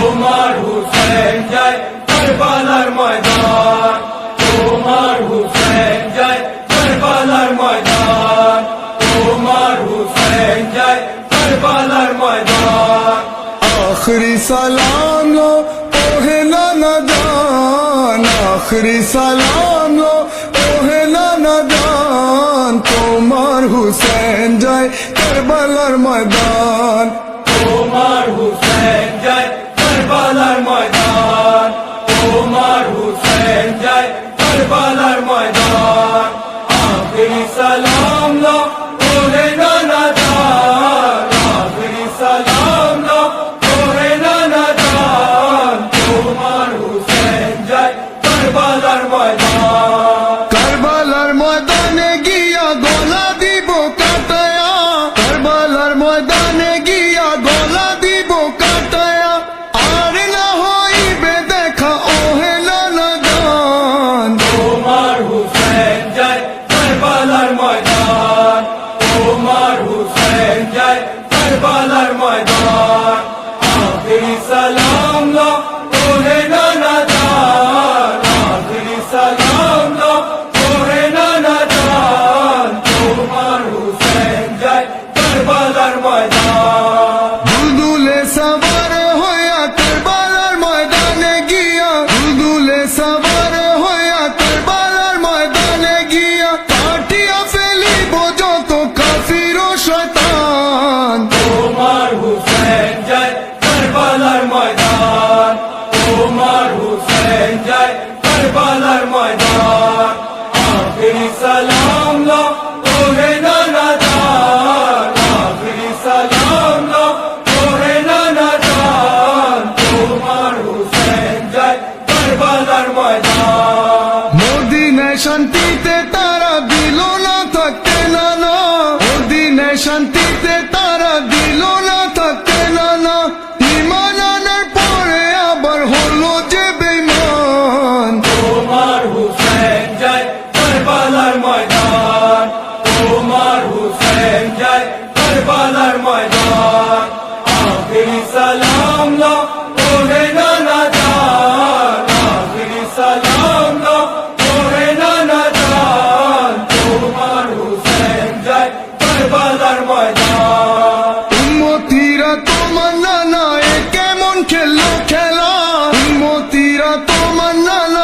তোমার হুসেন জয় করবালার ময়দান। তোমার হুসেন জয় করবালার ময়দান। তোমার হুসেন জয় করবালার ময়দান। আখরি সালাম লো ওহেলা না জান আখরি সালাম লো ওহেলা না জান তোমার হুসেন জয় করবালার ময়দান। তোমার হুসেন জয় হুসেন যায় কারবালার ময়দান। আখরি সালাম লো ওরে নানা জান। আখরি সালাম লো ওরে নানা জান। তোমার হুসেন যায় কারবালার ময়দান। কারবালার ময়দানে গিয়া গলা দিব কাটায়া। কারবালার ময়দানে কারবালার ময়দান শয়তান। তোমার হুসেন যায় কারবালার ময়দান। তোমার হুসেন যায় কারবালার ময়দান। আখরি সালাম লো ওরে নানা জান আখরি সালাম লো ওরে নানা জান তোমার হুসেন যায় কারবালার ময়দান। যায় কারবালার ময়দান। আখরি সালাম লো, ওরে নানা জান। আখরি সালাম লো, ওরে নানা জান। তোমার হুসেন যায় কারবালার ময়দান। উম্মতিরা তোমার নানা এ কেমন খেলো খেলা? উম্মতিরা তোমার নানা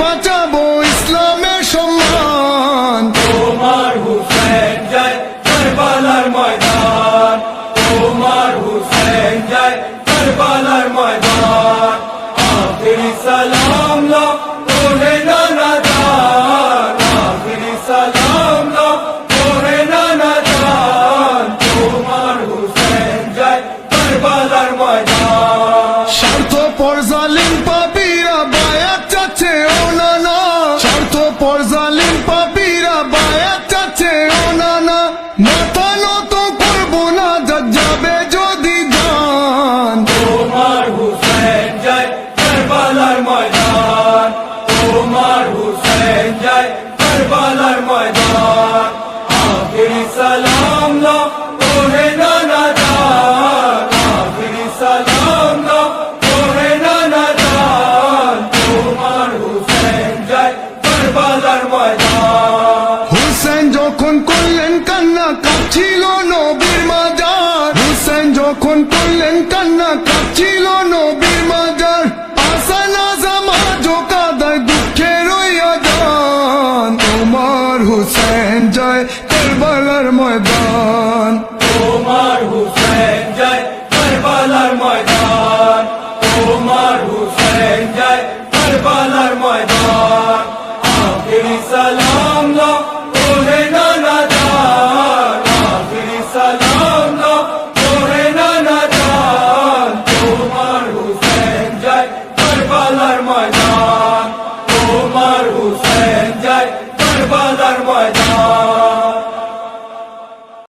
বাঁচাবো ইসলামের সম্মান। তোমার হুসেন জয় করবালার ময়দান। তোমার হুসেন জয় করবালার ময়দান। আখেরি সালাম লো তোরে নানা হুসেন জয় কারবালার ময়দান। তোমার হুসেন জয় কারবালার ময়দান। তোমার হুসেন জয় কারবালার ময়দান।